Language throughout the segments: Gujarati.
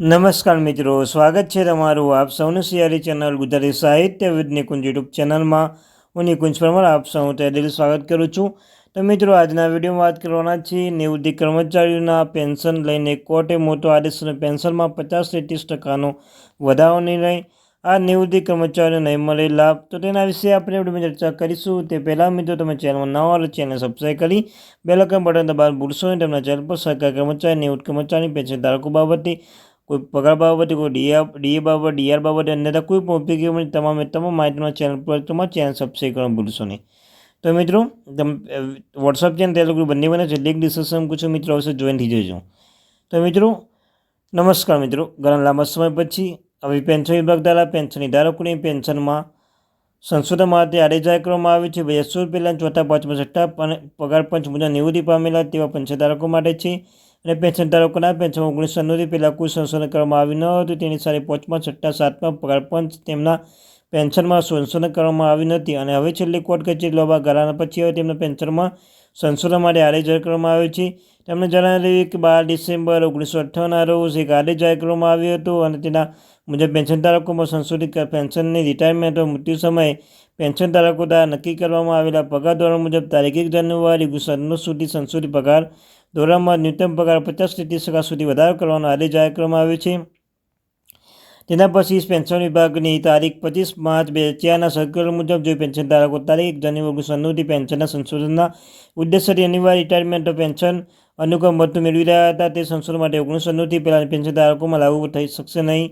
નમસ્કાર મિત્રો, સ્વાગત છે તમારું આપ સૌનું સિયારી ચેનલ ગુજરાતી સાહિત્ય વિદ નિકુંજ યુટ્યુબ ચેનલમાં. હું નિકુંજ પરમાર, આપ સૌ તહેદિલ સ્વાગત કરું છું. તો મિત્રો, આજના વિડીયોમાં વાત કરવાના છીએ નિવૃત્તિ કર્મચારીઓના પેન્શન લઈને કોર્ટે મોટો આદેશ અને પેન્શનમાં પચાસથી ત્રીસ ટકાનો વધારો નિર્ણય. આ નિવૃત્તિ કર્મચારીઓને નહીં મળે લાભ. તો તેના વિશે આપણે વિડીયોમાં ચર્ચા કરીશું. તે પહેલાં મિત્રો, તમે ચેનલમાં નવા હોય ચેનલ સબસ્ક્રાઈબ કરી બેલકન બટન દબાવ ભૂલશો નહીં. તેમના ચેનલ પર સરકાર કર્મચારી, નિવૃત્ત કર્મચારી પેન્શન ધારકો બાબતે કોઈ પગાર બાબતે, કોઈ ડીઆર ડીએ બાબત ડીઆર બાબતે અન્યથા કોઈ પણ ઉપયોગી તમામ તમામ માહિતીમાં ચેનલ પર તમારા ચેનલ સબસ્ક્રાઈબ કરવાનું ભૂલશો નહીં. તો મિત્રો, તમે વોટ્સઅપ ચેનલ ટેલિગ્રુપ બંને બને છે લિંક ડિસ્કશન પૂછો, મિત્રો અવશ્ય જોઈન થઈ જજો. તો મિત્રો, નમસ્કાર મિત્રો, ઘણા લાંબા સમય પછી, હવે પેન્શન વિભાગ દ્વારા પેન્શનની ધારકોની પેન્શનમાં સંશોધન માટે આડે જાહેર કરવામાં આવે છે. બે હજાર સોળ પહેલાં ચોથા પાંચમા છઠ્ઠા પગાર પંચ મુજબ નિવૃત્તિ પામેલા તેવા પેન્શન ધારકો માટે છે. અને પેન્શન ધારકોના પેન્શનમાં ઓગણીસો નવ્વાણું પહેલાં કોઈ સંશોધન કરવામાં આવ્યું ન હતું. તેની સાથે પાંચમા છઠ્ઠા, સાતમા પગાર પંચ તેમના પેન્શનમાં સંશોધન કરવામાં આવ્યું નથી. અને હવે છેલ્લી કોર્ટ કચેરી લોબા ગાળાના પછી હવે તેમના પેન્શનમાં સંશોધન માટે આદેશ જાહેર કરવામાં આવ્યો છે. તેમણે જણાવ્યું કે બાર ડિસેમ્બર ઓગણીસો અઠ્ઠાવનના રોજ એક આદેશ જાહેર કરવામાં આવ્યો હતો અને તેના મુજબ પેન્શન ધારકોમાં સંશોધિત પેન્શનની રિટાયરમેન્ટ મૃત્યુ સમયે પેન્શન ધારકો દ્વારા નક્કી કરવામાં આવેલા પગાર ધોરણ મુજબ તારીખ એક જાન્યુઆરી ઓગણીસો સુધી સંશોધિત પગાર ધોરણમાં ન્યૂનતમ પગાર પચાસથી ત્રીસ ટકા સુધી વધારો કરવાનો આદેશ જાહેર કરવામાં આવ્યો છે. તેના પછી પેન્શન વિભાગની તારીખ પચીસ માર્ચ બે હજારના સર્ક્યુલર મુજબ જો પેન્શન ધારકો તારીખ જાન્યુઆરી ઓગણીસો નવ્વાણુંથી પેન્શનના સંશોધનના ઉદ્દેશ્યથી અનિવાર્ય રિટાયરમેન્ટ પેન્શન અનુક્રમ ભથ્થું મેળવી રહ્યા હતા, તે સંશોધન માટે ઓગણીસો નવ્વાણુંથી પહેલાં પેન્શન ધારકોમાં લાગુ થઈ શકશે નહીં.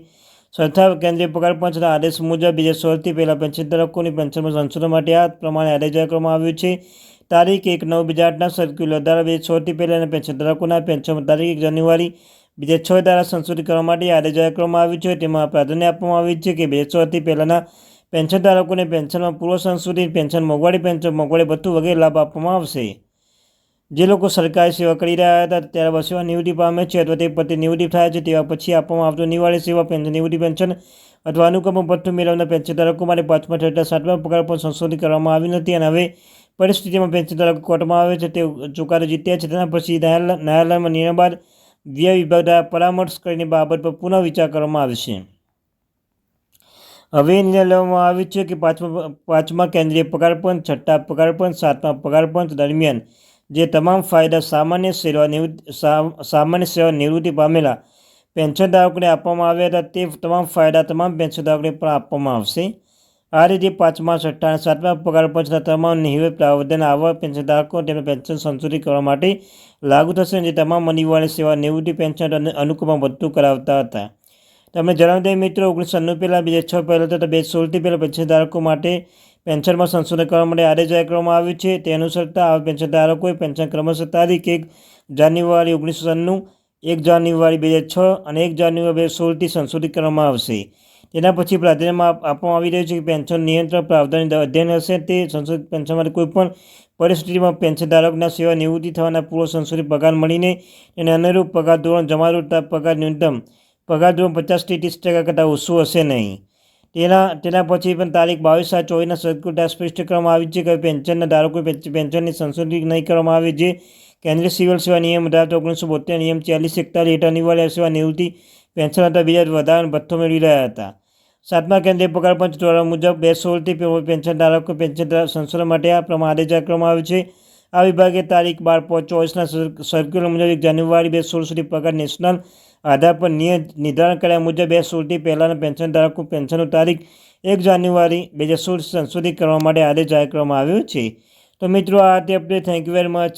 સંસ્થા કેન્દ્રીય પગાર પંચના આદેશ મુજબ બીજા સોળથી પહેલાં પેન્શન ધારકોની પેન્શનમાં સંશોધન માટે આ પ્રમાણે આદેશ જાહેર કરવામાં આવ્યો છે. તારીખ એક નવ બીજા આઠના સર્ક્યુલર દ્વારા બે છથી પહેલાંના પેન્શન ધારકોના પેન્શન તારીખ એક જાન્યુઆરી બીજા છ દ્વારા સંશોધિત કરવા માટે આદેશ જાહેર કરવામાં આવ્યું છે. તેમાં પ્રાધાન્ય આપવામાં આવ્યું છે કે બે છથી પહેલાંના પેન્શન ધારકોને પેન્શનમાં પૂર્વ સંશોધિત પેન્શન મોંઘવારી પેન્શન મોંઘવારી ભથ્થું વગેરે લાભ આપવામાં આવશે. જે લોકો સરકારી સેવા કરી રહ્યા હતા, ત્યારે સેવા નિવૃત્તિ પામે છે અથવા તે પતિ નિવૃત્તિ થાય છે તેવા પછી આપવામાં આવતું નિવાળી સેવા, પેન્શન નિવૃત્તિ, પેન્શન અથવા અનુકમ ભથ્થું મેળવનાર પેન્શન ધારકો માટે પાંચમા, છઠ્ઠા, સાતમા પગાર પણ સંશોધિત કરવામાં આવી નથી અને હવે પરિસ્થિતિમાં પેન્શન ધારકો કોર્ટમાં આવે છે. તે ચુકાદો જીત્યા છે. તેના પછી ન્યાયાલયમાં નિર્ણય બાદ વ્યય વિભાગ દ્વારા પરામર્શ કરીને બાબત પર પુનઃ વિચાર કરવામાં આવશે હવે નિર્ણય લેવામાં આવ્યો છે કે પાંચમા પાંચમા કેન્દ્રીય પગાર પંચ, છઠ્ઠા પગાર પંચ, સાતમા પગાર પંચ દરમિયાન જે તમામ ફાયદા સામાન્ય સેવા નિવૃત્તિ સામાન્ય સેવા નિવૃત્તિ પામેલા પેન્શન ધારકોને આપવામાં આવ્યા હતા તે તમામ ફાયદા તમામ પેન્શન ધારકોને પણ આપવામાં આવશે. આ રીતે પાંચમા, છઠ્ઠા અને સાતમા પગાર પંચના તમામ નિહિત પ્રાવધાન આવા પેન્શનધારકો તેમને પેન્શન સંશોધિત કરવા માટે લાગુ થશે જે તમામ અનિવાર્ય સેવા, નિવૃત્તિ પેન્શન અને અનુકૂળમાં વધુ કરાવતા હતા. તમને જણાવી દઈએ મિત્રો, ઓગણીસો નવ્વાણું પહેલાં, બે છ પહેલાં તથા બે સોળથી પહેલાં પેન્શનધારકો માટે પેન્શનમાં સંશોધન કરવા માટે આદેશ જાહેર કરવામાં આવ્યું છે. તે અનુસરતા આવા પેન્શનધારકોએ પેન્શન ક્રમશ તારીખ એક જાન્યુઆરી ઓગણીસો સન્નું એક જાન્યુઆરી બે હજાર છ અને એક જાન્યુઆરી બે સોળથી સંશોધિત કરવામાં આવશે. તેના પછી પ્રાધાન્યમાં આપવામાં આવી રહ્યું છે કે પેન્શન નિયંત્રણ પ્રાવધાન અધ્યયન હશે તે સંશોધિત પેન્શન માટે કોઈપણ પરિસ્થિતિમાં પેન્શન ધારકના સેવા નિવૃત્તિ થવાના પૂર્વ સંશોધિત પગાર મળીને એને અનુરૂપ પગાર ધોરણ જમાવતા પગાર ન્યૂનતમ પગાર ધોરણ પચાસથી ત્રીસ ટકા કરતાં ઓછું હશે નહીં. તેના તેના પછી પણ તારીખ બાવીસ સાત ચોવીસના સર્ક્યુલર સ્પષ્ટ કરવામાં આવી છે કે પેન્શનના ધારકો પેન્શનની સંશોધિત નહીં કરવામાં આવે જે કેન્દ્રીય સિવિલ સેવા નિયમ અઢાર ઓગણીસો બોતેર નિયમ ચાલીસ એકતાલીસ હેઠળ અનિવાર્ય સેવા નિવૃત્તિ પેન્શન હતા બીજા વધારાનો ભથ્થો મેળવી રહ્યા હતા. સાતમા કેન્દ્રીય પગાર પંચ ધોરણ મુજબ બે સોળથી પેન્શન ધારકો પેન્શન સંશોધન માટે આ પ્રમાણે આદેશ આપવામાં આવ્યો છે. આ વિભાગે તારીખ બાર ચોવીસના સર્ક્યુલર મુજબ એક જાન્યુઆરી બે સોળ સુધી પગાર નેશનલ આધાર પર નિર્ધારણ કર્યા મુજબ બે સોળથી પહેલાંના પેન્શન ધારકો પેન્શનનું તારીખ એક જાન્યુઆરી બે હજાર સોળ સંશોધિત કરવા માટે આદેશ જાહેર કરવામાં આવ્યો છે. તો મિત્રો, આ તે update thank you very much